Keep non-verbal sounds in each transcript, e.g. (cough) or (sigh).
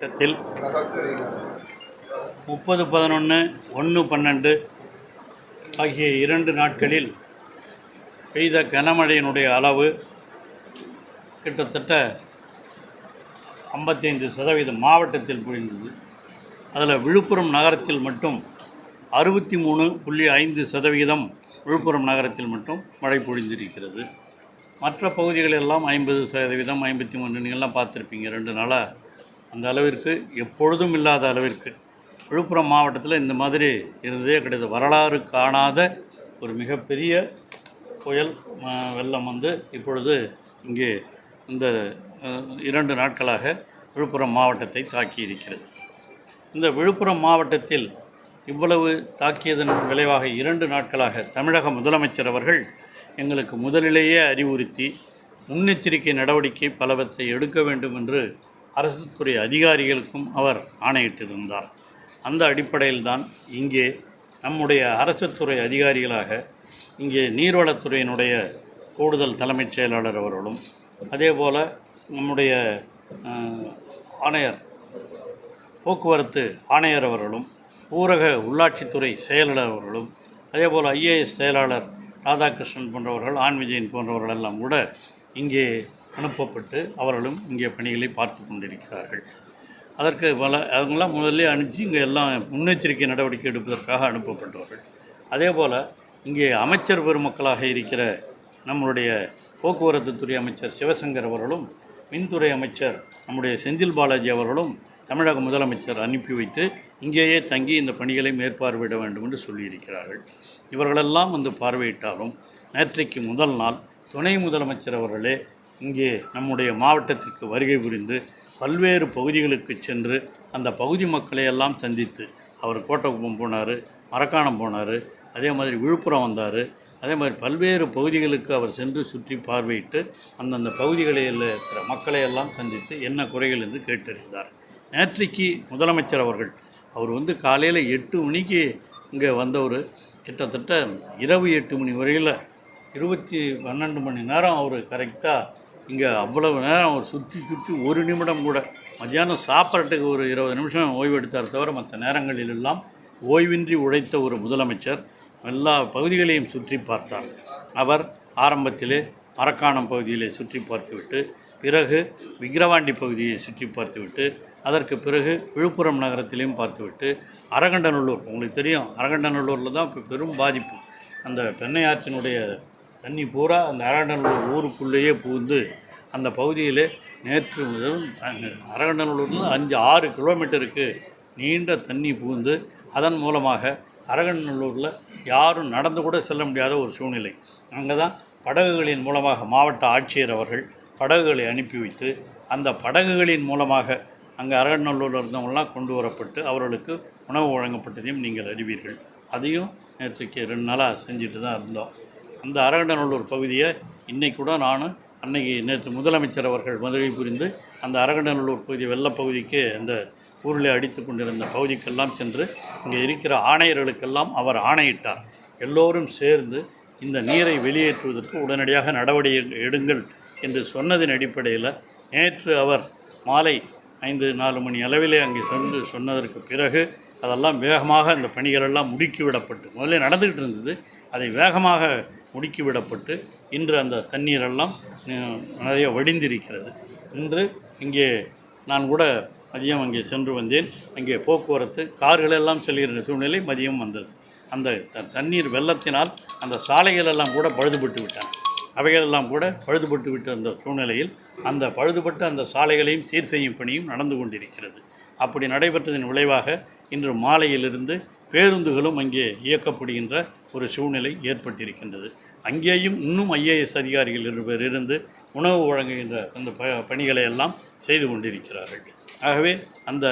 திட்டத்தில் முப்பது பதினொன்று ஒன்று பன்னெண்டு ஆகிய இரண்டு நாட்களில் பெய்த கனமழையினுடைய அளவு கிட்டத்தட்ட ஐம்பத்தைந்து சதவீதம் மாவட்டத்தில் பொழிந்தது அதில் விழுப்புரம் நகரத்தில் மட்டும் அறுபத்தி மூணு புள்ளி ஐந்து சதவீதம் விழுப்புரம் நகரத்தில் மட்டும் மழை பொழிந்திருக்கிறது. மற்ற பகுதிகளெல்லாம் ஐம்பது சதவீதம் ஐம்பத்தி மூணு நீங்கள்லாம் பார்த்துருப்பீங்க. ரெண்டு நாளாக அந்த அளவிற்கு எப்பொழுதும் இல்லாத அளவிற்கு விழுப்புரம் மாவட்டத்தில் இந்த மாதிரி இருந்ததே கிடையாது. வரலாறு காணாத ஒரு மிகப்பெரிய புயல் வெள்ளம் வந்து இப்பொழுது இங்கே இந்த இரண்டு நாட்களாக விழுப்புரம் மாவட்டத்தை தாக்கி இருக்கிறது. இந்த விழுப்புரம் மாவட்டத்தில் இவ்வளவு தாக்கியதன் விளைவாக இரண்டு நாட்களாக தமிழக முதலமைச்சர் அவர்கள் எங்களுக்கு முதலிலேயே அறிவுறுத்தி முன்னெச்சரிக்கை நடவடிக்கை பலவற்றை எடுக்க வேண்டும் என்று அரசு துறை அதிகாரிகளுக்கும் அவர் ஆணையிட்டிருந்தார். அந்த அடிப்படையில்தான் இங்கே நம்முடைய அரசு துறை அதிகாரிகளாக இங்கே நீர்வளத்துறையினுடைய கூடுதல் தலைமைச் செயலாளர் அவர்களும் அதேபோல் நம்முடைய ஆணையர் போக்குவரத்து ஆணையர் அவர்களும் ஊரக உள்ளாட்சித்துறை செயலாளர் அவர்களும் அதேபோல் ஐஏஎஸ் செயலாளர் ராதாகிருஷ்ணன் போன்றவர்கள் ஆண் விஜயன் போன்றவர்கள் எல்லாம் கூட இங்கே அனுப்பப்பட்டு அவர்களும் இங்கே பணிகளை பார்த்து கொண்டிருக்கிறார்கள். அதற்கு பல அவங்களாம் முதல்ல அனுப்பிச்சு இங்கே எல்லாம் முன்னெச்சரிக்கை நடவடிக்கை எடுப்பதற்காக அனுப்பப்பட்டவர்கள். அதே போல் இங்கே அமைச்சர் பெருமக்களாக இருக்கிற நம்மளுடைய போக்குவரத்து துறை அமைச்சர் சிவசங்கர் அவர்களும் மின்துறை அமைச்சர் நம்முடைய செந்தில் பாலாஜி அவர்களும் தமிழக முதலமைச்சர் அனுப்பி வைத்து இங்கேயே தங்கி இந்த பணிகளை மேற்பார்வையிட வேண்டும் என்று சொல்லியிருக்கிறார்கள். இவர்களெல்லாம் வந்து பார்வையிட்டாலும் நேற்றைக்கு முதல் நாள் துணை முதலமைச்சர் அவர்களே இங்கே நம்முடைய மாவட்டத்திற்கு வருகை புரிந்து பல்வேறு பகுதிகளுக்கு சென்று அந்த பகுதி மக்களை எல்லாம் சந்தித்து அவர் கோட்டக்குப்பம் போனார் மரக்காணம் போனார் அதே மாதிரி விழுப்புரம் வந்தார். அதே மாதிரி பல்வேறு பகுதிகளுக்கு அவர் சென்று சுற்றி பார்வையிட்டு அந்தந்த பகுதிகளில் இருக்கிற மக்களை எல்லாம் சந்தித்து என்ன குறைகள் என்று கேட்டறிந்தார். நேற்றைக்கு முதலமைச்சர் அவர்கள் அவர் வந்து காலையில் எட்டு மணிக்கு இங்கே வந்தவர். கிட்டத்தட்ட இரவு எட்டு மணி வரையில் இருபத்தி பன்னெண்டு மணி நேரம் அவர் கரெக்டாக இங்கே அவ்வளவு நேரம் அவர் சுற்றி சுற்றி ஒரு நிமிடம் கூட மத்தியானம் சாப்பிட்றதுக்கு ஒரு இருபது நிமிஷம் ஓய்வு எடுத்தார் தவிர மற்ற நேரங்களிலெல்லாம் ஓய்வின்றி உழைத்த ஒரு முதலமைச்சர் எல்லா பகுதிகளையும் சுற்றி பார்த்தார். அவர் ஆரம்பத்திலே மரக்காணம் பகுதியிலே சுற்றி பார்த்துவிட்டு பிறகு விக்கிரவாண்டி பகுதியை சுற்றி பார்த்துவிட்டு அதற்கு பிறகு விழுப்புரம் நகரத்திலையும் பார்த்துவிட்டு அரகண்டநல்லூர் உங்களுக்கு தெரியும் அரகண்டநல்லூரில் தான் இப்போ பெரும் பாதிப்பு. அந்த பெண்ணையாற்றினுடைய தண்ணி பூரா அந்த அரகண்டநல்லூர் ஊருக்குள்ளேயே புகுந்து அந்த பகுதியில் நேற்று முதல் அங்க அரகண்டநல்லூர்லேருந்து அஞ்சு ஆறு கிலோமீட்டருக்கு நீண்ட தண்ணி புகுந்து அதன் மூலமாக அரகண்டநல்லூரில் யாரும் நடந்து கூட செல்ல முடியாத ஒரு சூழ்நிலை. அங்கே தான் படகுகளின் மூலமாக மாவட்ட ஆட்சியர் அவர்கள் படகுகளை அனுப்பி வைத்து அந்த படகுகளின் மூலமாக அங்கே அரகநல்லூரில் இருந்தவங்களாம் கொண்டு வரப்பட்டு அவர்களுக்கு உணவு வழங்கப்பட்டதையும் நீங்கள் அறிவீர்கள். அதையும் நேற்றுக்கு ரெண்டு நாளாக செஞ்சுட்டு தான் இருந்தோம். அந்த அரகண்டநல்லூர் பகுதியை இன்னைக்கு கூட நான் அன்னைக்கு நேற்று முதலமைச்சர் அவர்கள் மதுரை புரிந்து அந்த அரகண்டநல்லூர் பகுதி வெள்ளப்பகுதிக்கு அந்த ஊரில் அடித்து கொண்டிருந்த பகுதிக்கெல்லாம் சென்று இங்கே இருக்கிற ஆணையர்களுக்கெல்லாம் அவர் ஆணையிட்டார். எல்லோரும் சேர்ந்து இந்த நீரை வெளியேற்றுவதற்கு உடனடியாக நடவடிக்கை எடுங்கள் என்று சொன்னதின் அடிப்படையில் நேற்று அவர் மாலை ஐந்து நாலு மணி அளவிலே அங்கே சென்று சொன்னதற்கு பிறகு அதெல்லாம் வேகமாக அந்த பணிகளெல்லாம் முடுக்கிவிடப்பட்டு முதல்ல நடந்துக்கிட்டு இருந்தது அதை வேகமாக முடுக்கிவிடப்பட்டு இன்று அந்த தண்ணீரெல்லாம் நிறைய வடிந்திருக்கிறது. இன்று இங்கே நான் கூட மதியம் அங்கே சென்று வந்தேன். அங்கே போக்குவரத்து கார்களெல்லாம் செல்கிற சூழ்நிலை மதியம் வந்தது. அந்த த- தண்ணீர் வெள்ளத்தினால் அந்த சாலைகளெல்லாம் கூட பழுதுபட்டு விட்டன. அவைகளெல்லாம் கூட பழுதுபட்டு விட்ட அந்த சூழ்நிலையில் அந்த பழுதுபட்ட அந்த சாலைகளையும் சீர் செய்யும் பணியும் நடந்து கொண்டிருக்கிறது. அப்படி நடைபெற்றதன் விளைவாக இன்று மாலையிலிருந்து பேருந்துகளும் அங்கே இயக்கப்படுகின்ற ஒரு சூழ்நிலை ஏற்பட்டிருக்கின்றது. அங்கேயும் இன்னும் ஐஏஎஸ் அதிகாரிகள் இருவர் இருந்து உணவு வழங்குகின்ற அந்த ப பணிகளை எல்லாம் செய்து கொண்டிருக்கிறார்கள். ஆகவே அந்த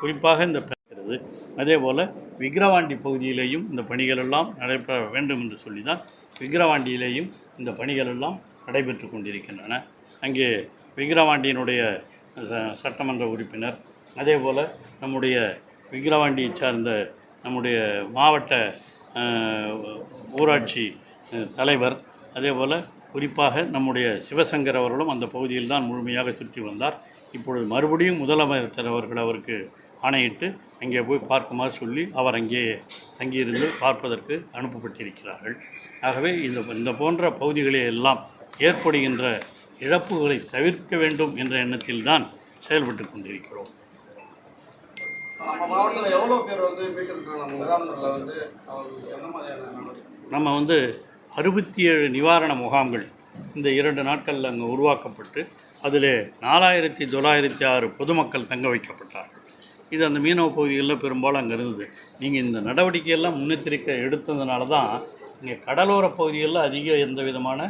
குறிப்பாக இந்த இருக்கிறது அதே போல் விக்கிரவாண்டி பகுதியிலேயும் இந்த பணிகள் எல்லாம் நடைபெற வேண்டும் என்று சொல்லி தான் விக்கிரவாண்டியிலேயும் இந்த பணிகள் எல்லாம் நடைபெற்று கொண்டிருக்கின்றன. அங்கே விக்கிரவாண்டியினுடைய ச- சட்டமன்ற உறுப்பினர் அதே போல் நம்முடைய விக்கிரவாண்டியை சார்ந்த நம்முடைய மாவட்ட ஊராட்சி தலைவர் அதே போல் குறிப்பாக நம்முடைய சிவசங்கர் அவர்களும் அந்த பகுதியில் தான் முழுமையாக சுற்றி வந்தார். இப்பொழுது மறுபடியும் முதலமைச்சர் அவர்கள் அவருக்கு ஆணையிட்டு அங்கே போய் பார்க்குமாறு சொல்லி அவர் அங்கே தங்கியிருந்து பார்ப்பதற்கு அனுப்பப்பட்டிருக்கிறார்கள். ஆகவே இந்த இந்த போன்ற பகுதிகளில் எல்லாம் ஏற்படுகின்ற இழப்புகளை தவிர்க்க வேண்டும் என்ற எண்ணத்தில்தான் செயல்பட்டு கொண்டிருக்கிறோம். நம்ம மாவட்டத்தில் எவ்வளோ பேர் வந்து மீட்டிருக்காங்க நம்ம முகாம்களில் வந்து அவங்களுக்கு என்ன மாதிரியான நம்ம வந்து அறுபத்தி ஏழு நிவாரண முகாம்கள் இந்த இரண்டு நாட்களில் அங்கே உருவாக்கப்பட்டு அதில் நாலாயிரத்தி தொள்ளாயிரத்தி ஆறு பொதுமக்கள் தங்க வைக்கப்பட்டார்கள். இது அந்த மீனவ பகுதிகளில் பெரும்பாலும் அங்கே இருந்தது. நீங்கள் இந்த நடவடிக்கையெல்லாம் முன்னெச்சரிக்கை எடுத்ததுனால தான் இங்கே கடலோர பகுதிகளில் அதிக எந்த விதமான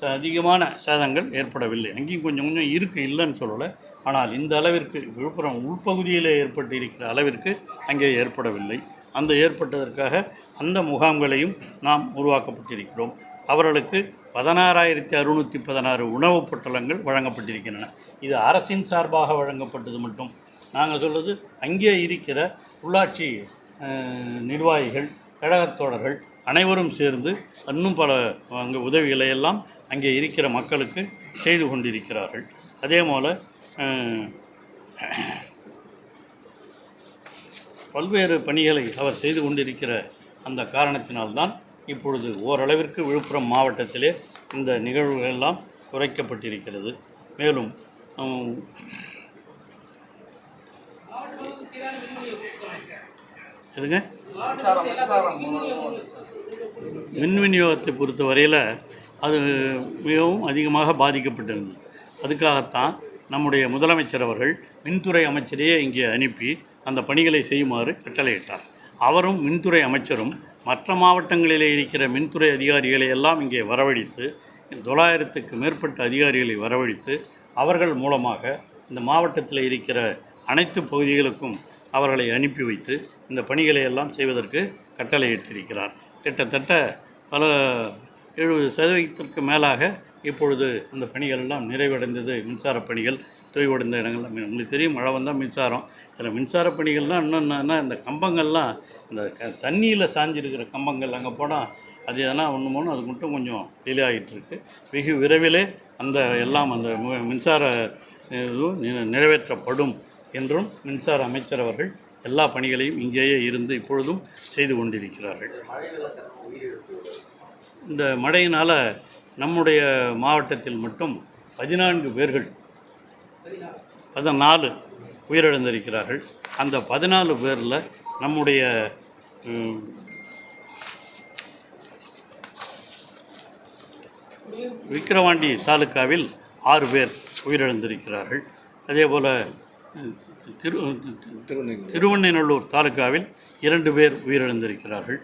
ச- அதிகமான சேதங்கள் ஏற்படவில்லை. அங்கேயும் கொஞ்சம் கொஞ்சம் இருக்குது இல்லைன்னு சொல்லலை. ஆனால் இந்த அளவிற்கு விழுப்புரம் உள்பகுதியில் ஏற்பட்டு இருக்கிற அளவிற்கு அங்கே ஏற்படவில்லை. அந்த ஏற்பட்டதற்காக அந்த முகாம்களையும் நாம் உருவாக்கப்பட்டிருக்கிறோம். அவர்களுக்கு பதினாறாயிரத்தி அறுநூற்றி பதினாறு உணவுப் பொட்டலங்கள் வழங்கப்பட்டிருக்கின்றன. இது அரசின் சார்பாக வழங்கப்பட்டது மட்டும். நாங்கள் சொல்வது அங்கே இருக்கிற உள்ளாட்சி நிர்வாகிகள் கழகத்தோழர்கள் அனைவரும் சேர்ந்து இன்னும் பல அங்கே உதவிகளை எல்லாம் அங்கே இருக்கிற மக்களுக்கு செய்து கொண்டிருக்கிறார்கள். அதே போல் பல்வேறு பணிகளை அவர் செய்து கொண்டிருக்கிற அந்த காரணத்தினால்தான் இப்பொழுது ஓரளவிற்கு விழுப்புரம் மாவட்டத்திலே இந்த நிகழ்வுகள் எல்லாம் குறைக்கப்பட்டிருக்கிறது. மேலும் எதுங்க? மின் விநியோகத்தை பொறுத்த வரையில் அது மிகவும் அதிகமாக பாதிக்கப்பட்டிருந்தது. அதுக்காகத்தான் நம்முடைய முதலமைச்சர் அவர்கள் மின்துறை அமைச்சரையே இங்கே அனுப்பி அந்த பணிகளை செய்யுமாறு கட்டளையிட்டார். அவரும் மின்துறை அமைச்சரும் மற்ற மாவட்டங்களிலே இருக்கிற மின்துறை அதிகாரிகளை எல்லாம் இங்கே வரவழைத்து தொள்ளாயிரத்துக்கு மேற்பட்ட அதிகாரிகளை வரவழைத்து அவர்கள் மூலமாக இந்த மாவட்டத்தில் இருக்கிற அனைத்து பகுதிகளுக்கும் அவர்களை அனுப்பி வைத்து இந்த பணிகளை எல்லாம் செய்வதற்கு கட்டளையிட்டிருக்கிறார். கிட்டத்தட்ட பல எழுபது சதவீதத்திற்கு மேலாக இப்பொழுது இந்த பணிகள் எல்லாம் நிறைவடைந்தது. மின்சார பணிகள் தொய்வடைந்த இடங்கள் உங்களுக்கு தெரியும் மழை வந்தால் மின்சாரம். இதில் மின்சார பணிகள்லாம் இன்னும் என்னன்னா இந்த கம்பங்கள்லாம் இந்த க தண்ணியில் சாஞ்சிருக்கிற கம்பங்கள் அங்கே போனால் அது எதனா ஒன்று மூணு அது மட்டும் கொஞ்சம் டிலே ஆகிட்டுருக்கு வெகு விரைவிலே அந்த எல்லாம் அந்த மின்சார இதுவும் நிறைவேற்றப்படும் என்றும் மின்சார அமைச்சர் அவர்கள் எல்லா பணிகளையும் இங்கேயே இருந்து இப்பொழுதும் செய்து கொண்டிருக்கிறார்கள். இந்த மழையினால் நம்முடைய மாவட்டத்தில் மட்டும் பதினான்கு பேர்கள் பதினாலு உயிரிழந்திருக்கிறார்கள். அந்த பதினாலு பேரில் நம்முடைய விக்கிரவாண்டி தாலுக்காவில் ஆறு பேர் உயிரிழந்திருக்கிறார்கள். அதே போல் திரு திருவண்ணைநல்லூர் தாலுக்காவில் இரண்டு பேர் உயிரிழந்திருக்கிறார்கள்.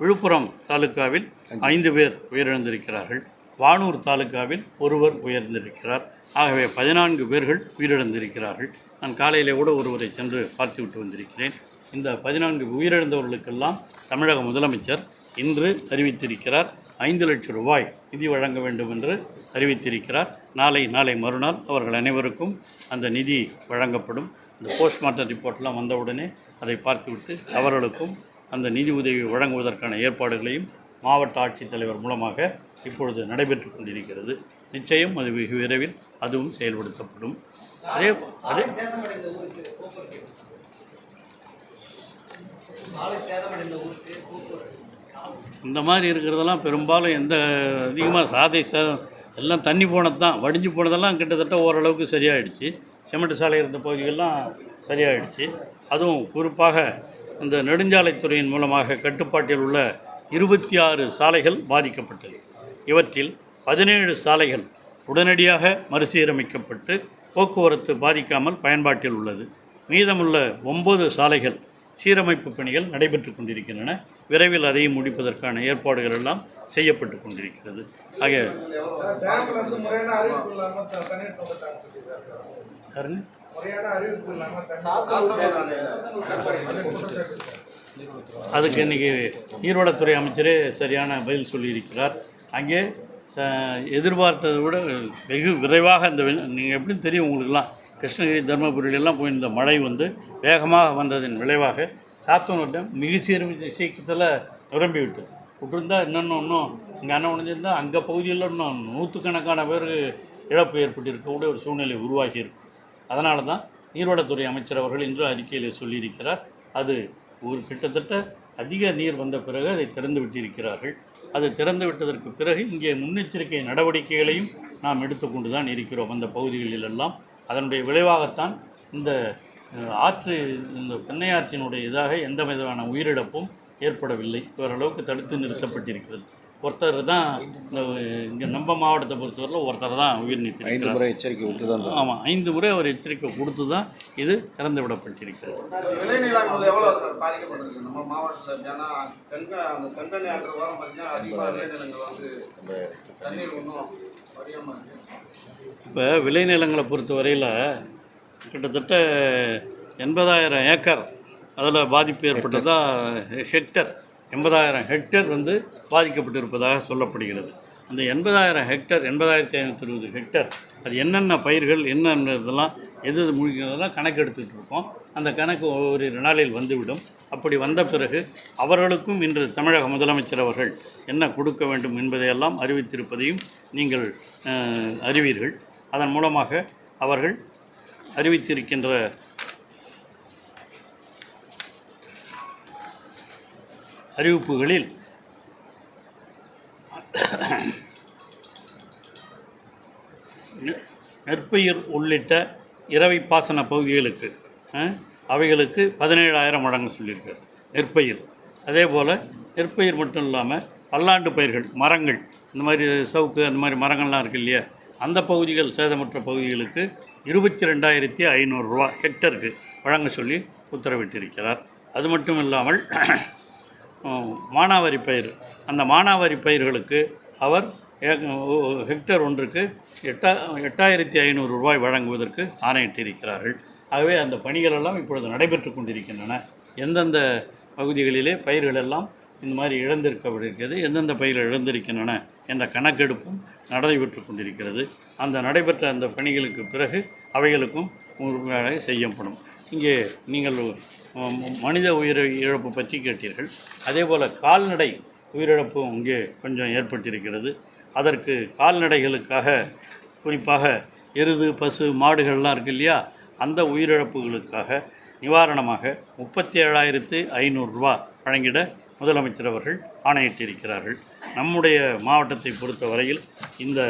விழுப்புரம் தாலுக்காவில் ஐந்து பேர் உயிரிழந்திருக்கிறார்கள். வானூர் தாலுக்காவில் ஒருவர் உயர்ந்திருக்கிறார். ஆகவே பதினான்கு பேர்கள் உயிரிழந்திருக்கிறார்கள். நான் காலையிலே கூட ஒருவரை சென்று பார்த்துவிட்டு வந்திருக்கிறேன். இந்த பதினான்கு உயிரிழந்தவர்களுக்கெல்லாம் தமிழக முதலமைச்சர் இன்று அறிவித்திருக்கிறார். ஐந்து லட்சம் ரூபாய் நிதி வழங்க வேண்டும் என்று அறிவித்திருக்கிறார். நாளை நாளை மறுநாள் அவர்கள் அனைவருக்கும் அந்த நிதி வழங்கப்படும். இந்த போஸ்ட்மார்ட்டம் ரிப்போர்ட்லாம் வந்தவுடனே அதை பார்த்துவிட்டு அவர்களுக்கும் அந்த நிதி உதவி வழங்குவதற்கான ஏற்பாடுகளையும் மாவட்ட ஆட்சித்தலைவர் மூலமாக இப்பொழுது நடைபெற்று கொண்டிருக்கிறது. நிச்சயம் அது வெகு விரைவில் அதுவும் செயல்படுத்தப்படும். அதே அதே இந்த மாதிரி இருக்கிறதெல்லாம் பெரும்பாலும் எந்த அதிகமாக சாதை ச எல்லாம் தண்ணி போனது தான் வடிஞ்சு போனதெல்லாம் கிட்டத்தட்ட ஓரளவுக்கு சரியாயிடுச்சு. சிமெண்ட் சாலை இருந்த பகுதிகள்லாம் சரியாயிடுச்சு. அதுவும் குறிப்பாக இந்த நெடுஞ்சாலைத்துறையின் மூலமாக கட்டுப்பாட்டில் உள்ள இருபத்தி ஆறு சாலைகள் பாதிக்கப்பட்டது. இவற்றில் பதினேழு சாலைகள் உடனடியாக மறுசீரமைக்கப்பட்டு போக்குவரத்து பாதிக்காமல் பயன்பாட்டில் உள்ளது. மீதமுள்ள ஒன்பது சாலைகள் சீரமைப்பு பணிகள் நடைபெற்று கொண்டிருக்கின்றன. விரைவில் அதையும் முடிப்பதற்கான ஏற்பாடுகள் எல்லாம் செய்யப்பட்டு கொண்டிருக்கிறது. ஆக முறையான அறிவிப்பு அதுக்கு இன்றைக்கி ஈரோடத்துறை அமைச்சரே சரியான பதில் சொல்லியிருக்கிறார். அங்கே எதிர்பார்த்ததை விட வெகு விரைவாக இந்த நீங்கள் எப்படி தெரியும் உங்களுக்குலாம் கிருஷ்ணகிரி தருமபுரியிலெல்லாம் போய் இந்த மழை வந்து வேகமாக வந்ததின் விளைவாக சாத்தனூர் மிக சீர சீக்கிரத்தில் நிரம்பி விட்டு விட்டுருந்தா இன்னொன்று இன்னும் இங்கே அண்ணன் உடஞ்சிருந்தா அங்கே பகுதியில் இன்னும் நூற்றுக்கணக்கான பேர் இழப்பு ஏற்பட்டிருக்கக்கூடிய ஒரு சூழ்நிலை உருவாகி அதனால தான் நீர்வளத்துறை அமைச்சர் அவர்கள் இன்று அறிக்கையில் சொல்லியிருக்கிறார். அது ஒரு கிட்டத்தட்ட அதிக நீர் வந்த பிறகு அதை திறந்து விட்டிருக்கிறார்கள். அது திறந்து விட்டதற்கு பிறகு இங்கே முன்னெச்சரிக்கை நடவடிக்கைகளையும் நாம் எடுத்துக்கொண்டு தான் இருக்கிறோம் அந்த பகுதிகளிலெல்லாம். அதனுடைய விளைவாகத்தான் இந்த ஆற்று இந்த பெண்ணையாற்றினுடைய இதாக எந்த விதமான உயிரிழப்பும் ஏற்படவில்லை. ஓரளவுக்கு தடுத்து நிறுத்தப்பட்டிருக்கிறது. ஒருத்தர் தான் இந்த இங்கே நம்ம மாவட்டத்தை பொறுத்தவரையில் ஒருத்தர் தான் உயிர் ஐந்து நீத்திருக்கிறார் முறை எச்சரிக்கை விட்டு தான். ஆமாம் ஐந்து முறை அவர் எச்சரிக்கை கொடுத்து தான் இது திறந்து விடப்பட்டிருக்கிறது. இப்போ விளைநிலங்களை பொறுத்தவரையில் கிட்டத்தட்ட எண்பதாயிரம் ஏக்கர் அதில் பாதிப்பு ஏற்பட்டதா ஹெக்டர். எண்பதாயிரம் ஹெக்டர் வந்து பாதிக்கப்பட்டிருப்பதாக சொல்லப்படுகிறது. அந்த எண்பதாயிரம் ஹெக்டர் எண்பதாயிரத்தி ஐநூற்றி இருபது ஹெக்டர் அது என்னென்ன பயிர்கள் என்னென்ன இதெல்லாம் எது எது முழுகிறதெல்லாம் கணக்கு எடுத்துகிட்டு இருக்கோம். அந்த கணக்கு ஒவ்வொரு நாளில் வந்துவிடும். அப்படி வந்த பிறகு அவர்களுக்கும் இன்று தமிழக முதலமைச்சர் அவர்கள் என்ன கொடுக்க வேண்டும் என்பதையெல்லாம் அறிவித்திருப்பதையும் நீங்கள் அறிவீர்கள். அதன் மூலமாக அவர்கள் அறிவித்திருக்கின்ற அறிவிப்புகளில் நெ- நெற்பயிர் உள்ளிட்ட இரவை பாசன பகுதிகளுக்கு அவைகளுக்கு பதினேழாயிரம் வழங்க சொல்லியிருக்காரு. நெற்பயிர். அதே போல் நெற்பயிர் மட்டும் இல்லாமல் பல்லாண்டு பயிர்கள் மரங்கள் இந்த மாதிரி சவுக்கு அந்த மாதிரி மரங்கள்லாம் இருக்கு இல்லையா? அந்த பகுதிகள் சேதமற்ற பகுதிகளுக்கு இருபத்தி ரெண்டாயிரத்தி ஐநூறுரூவா ஹெக்டருக்கு வழங்க சொல்லி உத்தரவிட்டிருக்கிறார். அது மட்டும் இல்லாமல் மானாவாரி பயிர். அந்த மானாவாரி பயிர்களுக்கு அவர் ஹெக்டர் ஒன்றுக்கு எட்டா எட்டாயிரத்தி ஐநூறு ரூபாய் வழங்குவதற்கு ஆணையிட்டிருக்கிறார்கள். ஆகவே அந்த பணிகளெல்லாம் இப்பொழுது நடைபெற்று கொண்டிருக்கின்றன. எந்தெந்த பகுதிகளிலே பயிர்கள் எல்லாம் இந்த மாதிரி இழந்திருக்கப்பட்டிருக்கிறது எந்தெந்த பயிர்கள் இழந்திருக்கின்றன என்ற கணக்கெடுப்பும் நடைபெற்று கொண்டிருக்கிறது. அந்த நடைபெற்ற அந்த பணிகளுக்கு பிறகு அவைகளுக்கும் செய்யப்படும். இங்கே நீங்கள் மனித உயிர் இழப்பு பற்றி கேட்டீர்கள். அதே போல் கால்நடை உயிரிழப்பும் இங்கே கொஞ்சம் ஏற்பட்டிருக்கிறது. அதற்கு கால்நடைகளுக்காக குறிப்பாக எருது பசு மாடுகள்லாம் இருக்கு இல்லையா? அந்த உயிரிழப்புகளுக்காக நிவாரணமாக முப்பத்தி ஏழாயிரத்து ஐநூறுரூவா வழங்கிட முதலமைச்சர் அவர்கள் ஆணையிட்டிருக்கிறார்கள். நம்முடைய மாவட்டத்தை பொறுத்தவரையில் இந்த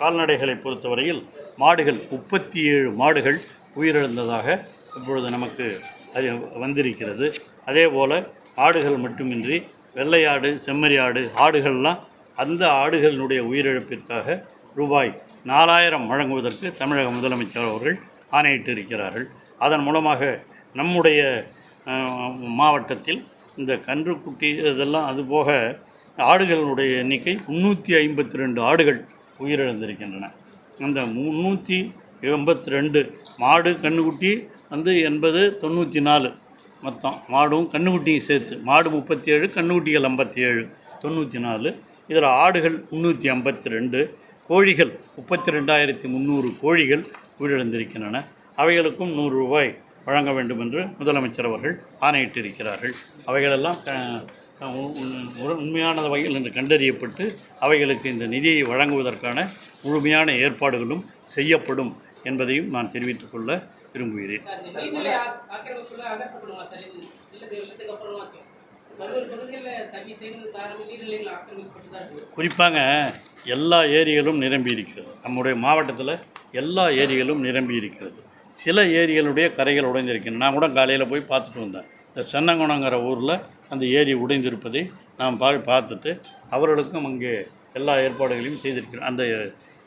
கால்நடைகளை பொறுத்தவரையில் மாடுகள் முப்பத்தி ஏழு மாடுகள் உயிரிழந்ததாக இப்பொழுது நமக்கு அது வந்திருக்கிறது. அதே போல் ஆடுகள் மட்டுமின்றி வெள்ளையாடு செம்மறியாடு ஆடுகள்லாம் அந்த ஆடுகளினுடைய உயிரிழப்பிற்காக ரூபாய் நாலாயிரம் வழங்குவதற்கு தமிழக முதலமைச்சர் அவர்கள் ஆணையிட்டிருக்கிறார்கள். அதன் மூலமாக நம்முடைய மாவட்டத்தில் இந்த கன்றுக்குட்டி இதெல்லாம் அதுபோக ஆடுகளுடைய எண்ணிக்கை முந்நூற்றி ஐம்பத்தி ரெண்டு ஆடுகள் உயிரிழந்திருக்கின்றன. அந்த முந்நூற்றி எண்பத்தி ரெண்டு மாடு கன்றுக்குட்டி வந்து எண்பது தொண்ணூற்றி நாலு மொத்தம். மாடும் கன்றுக்குட்டியும் சேர்த்து. மாடு முப்பத்தி ஏழு கன்றுக்குட்டிகள் ஐம்பத்தி ஏழு தொண்ணூற்றி நாலு இதில் ஆடுகள் முந்நூற்றி ஐம்பத்தி ரெண்டு கோழிகள் முப்பத்தி ரெண்டாயிரத்தி முந்நூறு கோழிகள் உயிரிழந்திருக்கின்றன. அவைகளுக்கும் நூறு ரூபாய் வழங்க வேண்டும் என்று முதலமைச்சர் அவர்கள் ஆணையிட்டிருக்கிறார்கள். அவைகளெல்லாம் உண்மையான வகையில் என்று கண்டறியப்பட்டு அவைகளுக்கு இந்த நிதியை வழங்குவதற்கான முழுமையான ஏற்பாடுகளும் செய்யப்படும் என்பதையும் நான் தெரிவித்துக் கொள்ள விரும்புகிறேன். குறிப்பாக எல்லா ஏரிகளும் நிரம்பி இருக்கிறது. நம்முடைய மாவட்டத்தில் எல்லா ஏரிகளும் நிரம்பி இருக்கிறது. சில ஏரிகளுடைய கரைகள் உடைந்திருக்கின்றன. நான் கூட காலையில் போய் பார்த்துட்டு வந்தேன். இந்த சென்னங்குணங்கிற ஊரில் அந்த ஏரி உடைந்திருப்பதை நான் பா பார்த்துட்டு அவர்களுக்கும் அங்கே எல்லா ஏற்பாடுகளையும் செய்திருக்கிறோம். அந்த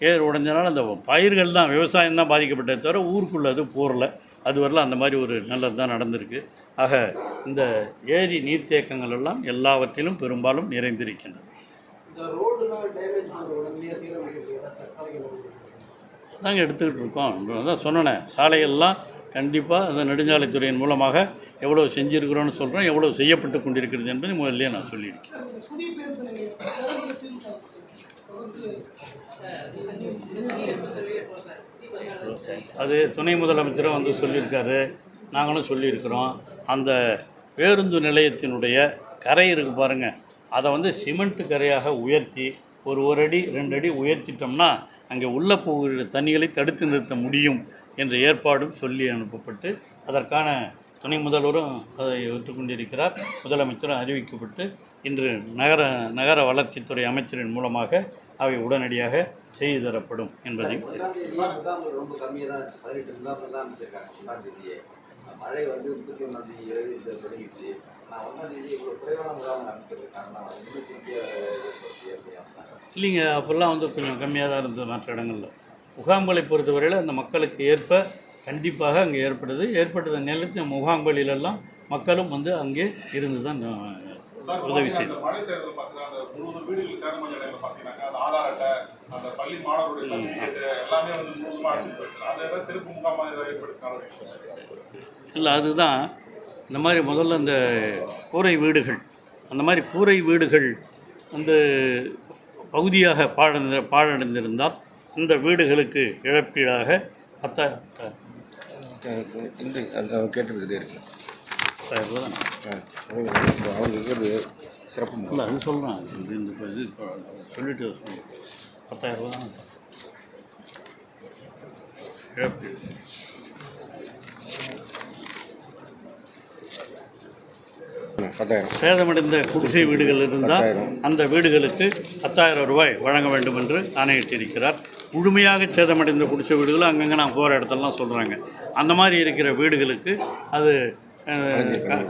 ஏர் உடைஞ்சனால அந்த பயிர்கள் தான் விவசாயம் தான் பாதிக்கப்பட்டே தவிர ஊருக்குள்ளே அது போரல அது வரல அந்த மாதிரி ஒரு நல்லது தான் நடந்திருக்கு. ஆக இந்த ஏரி நீர்த்தேக்கங்கள் எல்லாம் எல்லாவற்றிலும் பெரும்பாலும் நிறைந்திருக்கின்றன. தாங்க எடுத்துக்கிட்டு இருக்கோம். அதான் சொன்னேனே சாலைகள்லாம் கண்டிப்பாக அந்த நெடுஞ்சாலைத்துறையின் மூலமாக எவ்வளோ செஞ்சுருக்கிறோன்னு சொல்கிறோம் எவ்வளோ செய்யப்பட்டு கொண்டிருக்கிறது என்பதை முதல்ல நான் சொல்லியிருக்கேன். அது துணை முதலமைச்சரும் வந்து சொல்லியிருக்காரு. நாங்களும் சொல்லியிருக்கிறோம். அந்த பேருந்து நிலையத்தினுடைய கரை இருக்குது பாருங்கள் அதை வந்து சிமெண்ட் கரையாக உயர்த்தி ஒரு ஒரு அடி ரெண்டு அடி உயர்த்திட்டோம்னா அங்கே உள்ள போகிற தண்ணிகளை தடுத்து நிறுத்த முடியும் என்ற ஏற்பாடும் சொல்லி அனுப்பப்பட்டு அதற்கான துணை முதல்வரும் அதை ஒத்துக்கொண்டிருக்கிறார் முதலமைச்சரும் அறிவிக்கப்பட்டு இன்று நகர நகர வளர்ச்சித்துறை அமைச்சரின் மூலமாக அவை உடனடியாக செய்து தரப்படும் என்பதை மழை வந்து முப்பத்தி ஒன்றாம் தேதி. இரவு இந்த தொடங்கிடுச்சு. நான் ஒன்றாம் தேதி இவ்வளோ குறைவான அமைக்கிறது காரணம் அமைச்சாங்க இல்லைங்க அப்போல்லாம் வந்து கொஞ்சம் கம்மியாக தான் இருந்தது மற்ற இடங்களில். முகாம்களை பொறுத்தவரையில் அந்த மக்களுக்கு ஏற்ப கண்டிப்பாக அங்கே ஏற்படுது ஏற்பட்டத நிலத்து முகாம்களிலெல்லாம் மக்களும் வந்து அங்கே இருந்து தான் உதவி செய்து. அந்த மழை சேதத்தில் பார்த்தீங்கன்னா, அந்த முழுவதும் வீடுகள் சேதமடைந்த டைம்ல பார்த்தீங்கன்னாக்கா, அந்த ஆதார் அட்டை, அந்த பள்ளி மாணவருடைய எல்லாமே வந்து முழுசுமா அடிச்சுட்டு போயிடுச்சு. அது ஏதாவது சிறப்பு முகாமா ஏதாவது ஏற்படுத்தி நடவடிக்கை இல்லை அதுதான். இந்த மாதிரி முதல்ல இந்த கூரை வீடுகள் அந்த மாதிரி கூரை வீடுகள் வந்து பகுதியாக பாழடைந்த பாழடைந்திருந்தால் அந்த வீடுகளுக்கு இழப்பீடாக பத்தா இந்த அந்த கேட்டது இருக்கு. அவங்க இருக்கிறது சிறப்பு. இல்லை அது சொல்கிறேன் இது இந்த இது சொல்லிட்டு. பத்தாயிரம் ரூபா தான் பத்தாயிரம் சேதமடைந்த குடிசை வீடுகள் இருந்தால் அந்த வீடுகளுக்கு பத்தாயிரம் ரூபாய் வழங்க வேண்டும் என்று ஆணையிட்டிருக்கிறார் முழுமையாக சேதமடைந்த குடிசை வீடுகள் அங்கங்கே நான் போகிற இடத்தெல்லாம் சொல்கிறாங்க அந்த மாதிரி இருக்கிற வீடுகளுக்கு அது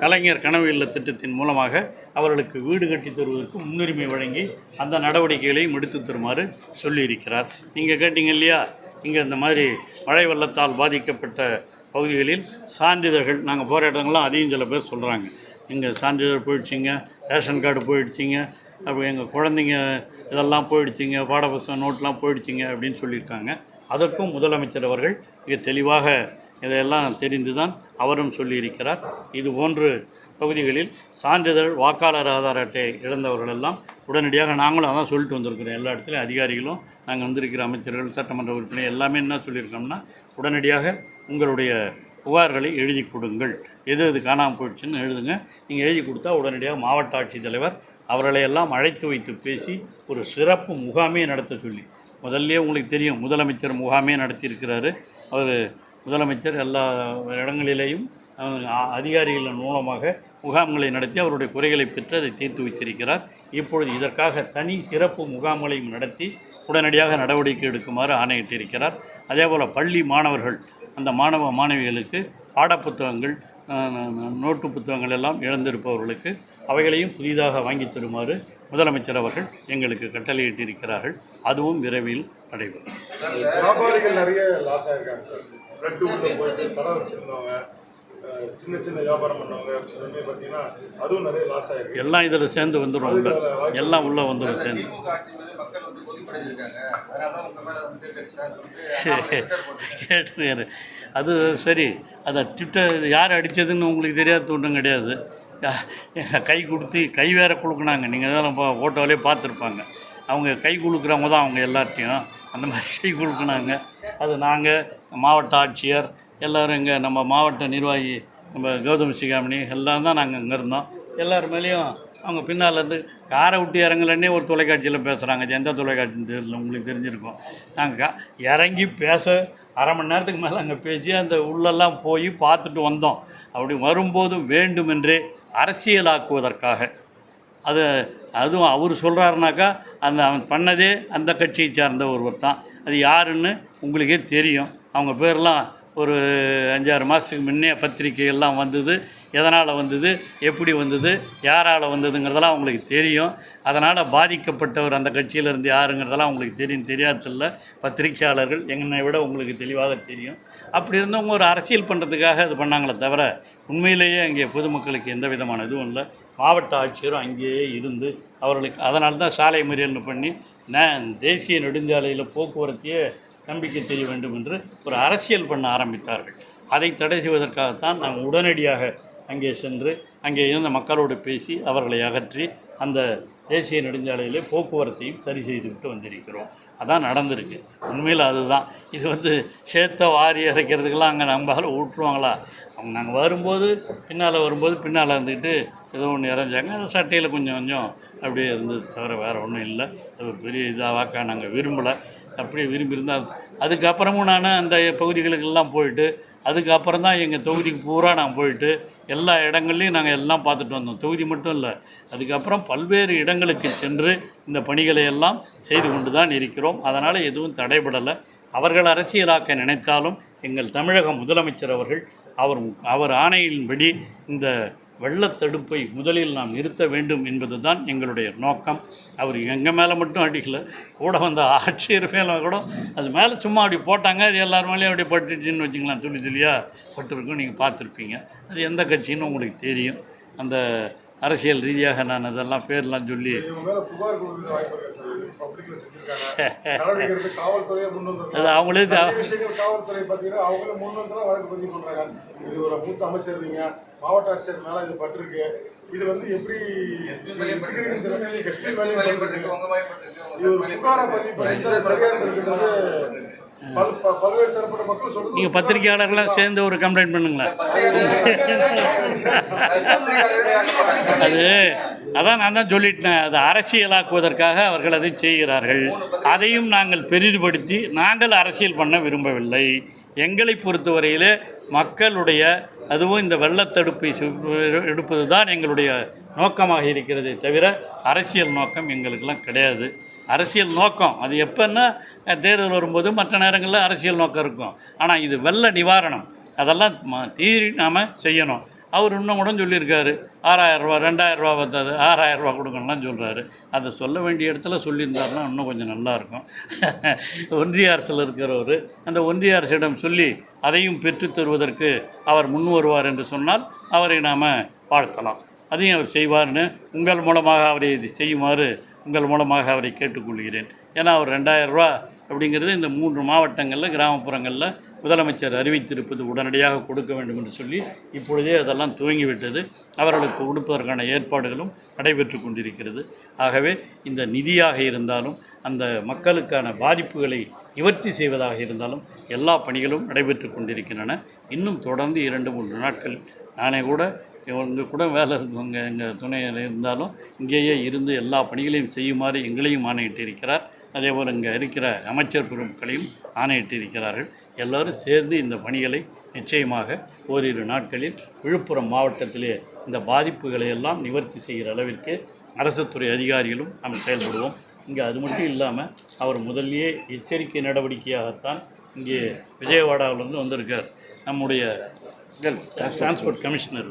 கலைஞர் கனவு. இல்ல திட்டத்தின் மூலமாக அவர்களுக்கு வீடு கட்டித் தருவதற்கு முன்னுரிமை வழங்கி அந்த நடவடிக்கைகளையும் எடுத்து தருமாறு சொல்லியிருக்கிறார். நீங்கள் கேட்டீங்க இல்லையா? இங்கே இந்த மாதிரி மழை வெள்ளத்தால் பாதிக்கப்பட்ட பகுதிகளில் சான்றிதழ்கள் நாங்கள் போகிற இடங்கள்லாம் அதையும் சில பேர் சொல்கிறாங்க இங்கே சான்றிதழ் போயிடுச்சிங்க ரேஷன் கார்டு போயிடுச்சிங்க அப்போ எங்கள் குழந்தைங்க இதெல்லாம் போயிடுச்சிங்க பாடபுஸ்தகம் நோட்லாம் போயிடுச்சிங்க அப்படின்னு சொல்லியிருக்காங்க. அதற்கும் முதலமைச்சர் அவர்கள் மிக தெளிவாக இதையெல்லாம் தெரிந்து தான் அவரும் சொல்லியிருக்கிறார். இது போன்று பகுதிகளில் சான்றிதழ் வாக்காளர் ஆதார் அட்டை இழந்தவர்களெல்லாம் உடனடியாக நாங்களும் அதான் சொல்லிட்டு வந்திருக்கிறோம். எல்லா இடத்துலையும் அதிகாரிகளும் நாங்கள் வந்திருக்கிற அமைச்சர்கள் சட்டமன்ற உறுப்பினர் எல்லாமே என்ன சொல்லியிருக்கோம்னா உடனடியாக உங்களுடைய புகார்களை எழுதி கொடுங்கள். எது எது காணாமல் போயிடுச்சுன்னு எழுதுங்க. நீங்கள் எழுதி கொடுத்தா உடனடியாக மாவட்ட ஆட்சித்தலைவர் அவர்களை எல்லாம் அழைத்து வைத்து பேசி ஒரு சிறப்பு முகாமே நடத்த சொல்லி முதல்ல உங்களுக்கு தெரியும் முதலமைச்சர் முகாமே நடத்தியிருக்கிறாரு. அவர் முதலமைச்சர் எல்லா இடங்களிலேயும் அதிகாரிகளின் அ- அதிகாரிகள் மூலமாக முகாம்களை நடத்தி அவருடைய குறைகளை பெற்று அதை தீர்த்து வைத்திருக்கிறார். இப்பொழுது இதற்காக தனி சிறப்பு முகாம்களையும் நடத்தி உடனடியாக நடவடிக்கை எடுக்குமாறு ஆணையிட்டிருக்கிறார். அதேபோல் பள்ளி மாணவர்கள் அந்த மாணவ மாணவிகளுக்கு பாடப்புத்தகங்கள் நோட்டு புத்தகங்கள் எல்லாம் இழந்திருப்பவர்களுக்கு அவைகளையும் புதிதாக வாங்கி தருமாறு முதலமைச்சர் அவர்கள் எங்களுக்கு கட்டளையிட்டிருக்கிறார்கள். அதுவும் விரைவில் நடைபெறும். பிரெட் உள்ள போயிட்டு கடை வச்சிருந்தவங்க சின்ன சின்ன வியாபாரம் பண்ணவங்க எல்லாமே பார்த்தீங்கன்னா அதுவும் நிறைய லாஸ் ஆயிருக்கு. எல்லாம் இதில் சேர்ந்து வந்துடும் உள்ள. எல்லாம் உள்ளே வந்துடும் சேர்ந்து. (laughs) கேட்டுருக்காரு அது சரி. அதை ட்விட்டர் யார் அடித்ததுன்னு உங்களுக்கு தெரியாத ஒன்றும் கிடையாது. கை கொடுத்து கை வேற குலுக்குனாங்க. நீங்கள் தான் ஃபோட்டோவிலே பார்த்துருப்பாங்க. அவங்க கை குலுக்குறவங்க தான் அவங்க எல்லாத்தையும் அந்த மாதிரி கை கொடுக்குனாங்க. அது நாங்கள் மாவட்ட ஆட்சியர் எல்லோரும் இங்கே நம்ம மாவட்ட நிர்வாகி நம்ம கௌதம் சிகாமணி எல்லாம் தான் நாங்கள் இங்கே இருந்தோம். எல்லார் மேலேயும் அவங்க பின்னால் இருந்து காரை விட்டு இறங்கலன்னே ஒரு தொலைக்காட்சியில் பேசுகிறாங்க எந்த தொலைக்காட்சின்னு தெரியல உங்களுக்கு தெரிஞ்சிருக்கும். நாங்கள் இறங்கி பேச அரை மணி நேரத்துக்கு மேலே அங்கே பேசி அந்த உள்ளெல்லாம் போய் பார்த்துட்டு வந்தோம். அப்படி வரும்போது வேண்டுமென்றே அரசியலாக்குவதற்காக அது அதுவும் அவர் சொல்கிறாருனாக்கா அந்த அவன் பண்ணதே அந்த கட்சியை சார்ந்த ஒருவர் தான். அது யாருன்னு உங்களுக்கே தெரியும். அவங்க பேர்லாம் ஒரு அஞ்சாறு மாதத்துக்கு முன்னே பத்திரிக்கைகள்லாம் வந்தது. எதனால் வந்தது? எப்படி வந்தது? யாரால் வந்ததுங்கிறதெல்லாம் அவங்களுக்கு தெரியும். அதனால் பாதிக்கப்பட்டவர் அந்த கட்சியிலேருந்து யாருங்கிறதெல்லாம் உங்களுக்கு தெரியும். தெரியாதில்ல பத்திரிக்கையாளர்கள் என்னை விட உங்களுக்கு தெளிவாக தெரியும். அப்படி இருந்தவங்க ஒரு அரசியல் பண்ணுறதுக்காக இது பண்ணாங்களே தவிர உண்மையிலேயே இங்கே பொதுமக்களுக்கு எந்த விதமான இதுவும் இல்லை. மாவட்ட ஆட்சியரும் அங்கேயே இருந்து அவர்களுக்கு அதனால தான் சாலை மறியல்னு பண்ணி நான் தேசிய நெடுஞ்சாலையில் போக்குவரத்தையே நம்பிக்கை செய்ய வேண்டும் என்று ஒரு அரசியல் பண்ண ஆரம்பித்தார்கள். அதை தடை செய்வதற்காகத்தான் நாங்கள் உடனடியாக அங்கே சென்று அங்கே இருந்த மக்களோடு பேசி அவர்களை அகற்றி அந்த தேசிய நெடுஞ்சாலையிலே போக்குவரத்தையும் சரி செய்துவிட்டு வந்திருக்கிறோம். அதான் நடந்திருக்கு. உண்மையில் அதுதான். இது வந்து சேத்த வாரி இறைக்கிறதுக்கெல்லாம் அங்கே நம்பால் விட்டுருவாங்களா அவங்க நாங்கள் வரும்போது பின்னால் வரும்போது பின்னால் இருந்துக்கிட்டு ஏதோ ஒன்று இறஞ்சாங்க அந்த சட்டையில் கொஞ்சம் கொஞ்சம் அப்படியே இருந்தது தவிர வேறு ஒன்றும் இல்லை. அது ஒரு பெரிய இதாக வாக்கா நாங்கள் விரும்பலை. அப்படியே விரும்பி இருந்தால் அதுக்கப்புறமும் நான் அந்த பகுதிகளுக்கெல்லாம் போயிட்டு அதுக்கப்புறம் தான் எங்கள் தொகுதிக்கு பூரா நான் போயிட்டு எல்லா இடங்கள்லையும் நாங்கள் எல்லாம் பார்த்துட்டு வந்தோம். தொகுதி மட்டும் இல்லை. அதுக்கப்புறம் பல்வேறு இடங்களுக்கு சென்று இந்த பணிகளை எல்லாம் செய்து கொண்டு தான் இருக்கிறோம். அதனால் எதுவும் தடைபடலை. அவர்கள் அரசியலாக்க நினைத்தாலும் எங்கள் தமிழக முதலமைச்சர் அவர்கள் அவர் அவர் ஆணையின்படி இந்த வெள்ளத்தடுப்பை முதலில் நாம் நிறுத்த வேண்டும் என்பது தான் எங்களுடைய நோக்கம். அவர் எங்கள் மேலே மட்டும் அடிக்கலை. கூட வந்த ஆட்சியர் மேலே கூட. அது மேலே சும்மா அப்படி போட்டாங்க. அது எல்லார் மேலேயும் அப்படி பட்டுச்சுன்னு வச்சுக்கலாம். துளி துளியாக பட்டிருக்கும். நீங்கள் பார்த்துருப்பீங்க. அது எந்த கட்சின்னு உங்களுக்கு தெரியும். அந்த அரசியல் ரீதியாக நான் அதெல்லாம் பேர்லாம் சொல்லி மேல அது அவங்களே காவல்துறை பார்த்தீங்கன்னா அவங்களே முன் வந்து வழக்கு பதிவு பண்றாங்க. இது ஒரு மூத்த அமைச்சர் நீங்க மாவட்ட ஆட்சியர் மேல இது பட்டிருக்கு. இது வந்து எப்படி எஸ்பி மேலேயும் பட்டிருக்கு இது ஒரு புகாரா பதிவு பண்ணி சரியா இருக்கின்றது நீங்கள் பத்திரிகையாளர்லாம் சேர்ந்து ஒரு கம்ப்ளைண்ட் பண்ணுங்களேன். அது அதான் நான் தான் சொல்லிட்டேன். அது அரசியலாக்குவதற்காக அவர்கள் அதை செய்கிறார்கள். அதையும் நாங்கள் பெரிதுபடுத்தி நாங்கள் அரசியல் பண்ண விரும்பவில்லை. எங்களை பொறுத்தவரையில் மக்களுடைய அதுவும் இந்த வெள்ளத்தடுப்பை எடுப்பது தான் எங்களுடைய நோக்கமாக இருக்கிறதே தவிர அரசியல் நோக்கம் எங்களுக்கெல்லாம் கிடையாது. அரசியல் நோக்கம் அது எப்போன்னா தேர்தல் வரும்போது மற்ற நேரங்களில் அரசியல் நோக்கம் இருக்கும். ஆனால் இது வெள்ள நிவாரணம். அதெல்லாம் ம- தீரி நாம் செய்யணும். அவர் இன்னும் கூட சொல்லியிருக்காரு. ஆறாயிரம் ரூபா ரெண்டாயிரம் ரூபா வந்தது ஆறாயிரம் ரூபா கொடுக்கணும்லாம் சொல்கிறாரு அதை சொல்ல வேண்டிய இடத்துல சொல்லியிருந்தாருன்னா இன்னும் கொஞ்சம் நல்லாயிருக்கும் (laughs) ஒன்றிய அரசில் இருக்கிறவர் அந்த ஒன்றிய அரசிடம் சொல்லி அதையும் பெற்றுத் தருவதற்கு அவர் முன் வருவார் என்று சொன்னால் அவரை நாம் வாழ்த்தலாம். அதையும் அவர் செய்வார்னு உங்கள் மூலமாக அவரை இது செய்யுமாறு உங்கள் மூலமாக அவரை கேட்டுக்கொள்கிறேன். ஏன்னா அவர் ரெண்டாயிரரூபா அப்படிங்கிறது இந்த மூன்று மாவட்டங்களில் கிராமப்புறங்களில் முதலமைச்சர் அறிவித்திருப்பது உடனடியாக கொடுக்க வேண்டும் என்று சொல்லி இப்பொழுதே அதெல்லாம் துவங்கிவிட்டது. அவர்களுக்கு கொடுப்பதற்கான ஏற்பாடுகளும் நடைபெற்று கொண்டிருக்கிறது. ஆகவே இந்த நிதியாக இருந்தாலும் அந்த மக்களுக்கான பாதிப்புகளை நிவர்த்தி செய்வதாக இருந்தாலும் எல்லா பணிகளும் நடைபெற்று கொண்டிருக்கின்றன. இன்னும் தொடர்ந்து இரண்டு மூன்று நாட்கள். நானே கூட இவங்க கூட வேலை இருக்கவங்க எங்கள் துணையில் இருந்தாலும் இங்கேயே இருந்து எல்லா பணிகளையும் செய்யுமாறு எங்களையும் ஆணையிட்டு இருக்கிறார். அதேபோல் இங்கே இருக்கிற அமைச்சர் பெருமக்களையும் ஆணையிட்டு இருக்கிறார்கள். எல்லாரும் சேர்ந்து இந்த பணிகளை நிச்சயமாக ஓரிரு நாட்களில் விழுப்புரம் மாவட்டத்திலே இந்த பாதிப்புகளை எல்லாம் நிவர்த்தி செய்கிற அளவிற்கு அரசு துறை அதிகாரிகளும் நாம் செயல்படுவோம். இங்கே அது மட்டும் இல்லாமல் அவர் முதல்லயே எச்சரிக்கை நடவடிக்கையாகத்தான் இங்கே விஜயவாடாவிலிருந்து வந்திருக்கார். நம்முடைய டிரான்ஸ்போர்ட் கமிஷனர்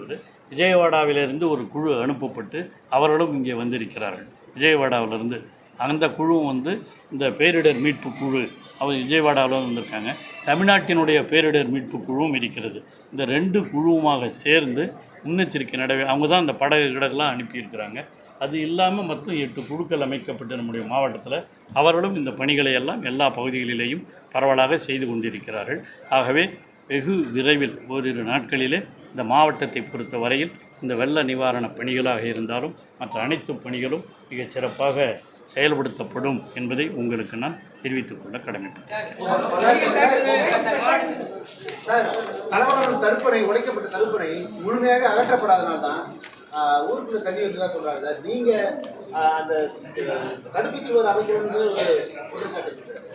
விஜயவாடாவிலிருந்து ஒரு குழு அனுப்பப்பட்டு அவர்களும் இங்கே வந்திருக்கிறார்கள். விஜயவாடாவிலிருந்து அந்த குழுவும் வந்து இந்த பேரிடர் மீட்பு குழு அவர் விஜயவாடாவில் வந்திருக்காங்க. தமிழ்நாட்டினுடைய பேரிடர் மீட்பு குழுவும் இருக்கிறது. இந்த ரெண்டு குழுவுமாக சேர்ந்து முன்னெச்சரிக்கை நடவே அவங்க தான் அந்த படகு அனுப்பியிருக்கிறாங்க. அது இல்லாமல் மொத்தம் எட்டு குழுக்கள் அமைக்கப்பட்டு நம்முடைய மாவட்டத்தில் அவர்களும் இந்த பணிகளை எல்லாம் எல்லா பகுதிகளிலேயும் பரவலாக செய்து கொண்டிருக்கிறார்கள். ஆகவே வெகு விரைவில் ஓரிரு நாட்களிலே இந்த மாவட்டத்தை பொறுத்த வரையில் இந்த வெள்ள நிவாரண பணிகளாக இருந்தாலும் மற்ற அனைத்து பணிகளும் மிகச் சிறப்பாக செயல்படுத்தப்படும் என்பதை உங்களுக்கு நான் தெரிவித்துக் கொள்ள கடமைப்பட்டேன். தடுப்பணை உடைக்கப்பட்ட தடுப்பணை முழுமையாக அகற்றப்படாதனால் தான் ஆஹ், ஊருக்குள்ள தண்ணி வந்து தான் சொல்கிறாங்க சார். நீங்கள் ஆஹ், அந்த தடுப்புச்சுவர் அமைக்கணும்னு ஒரு குற்றச்சாட்டு சார்.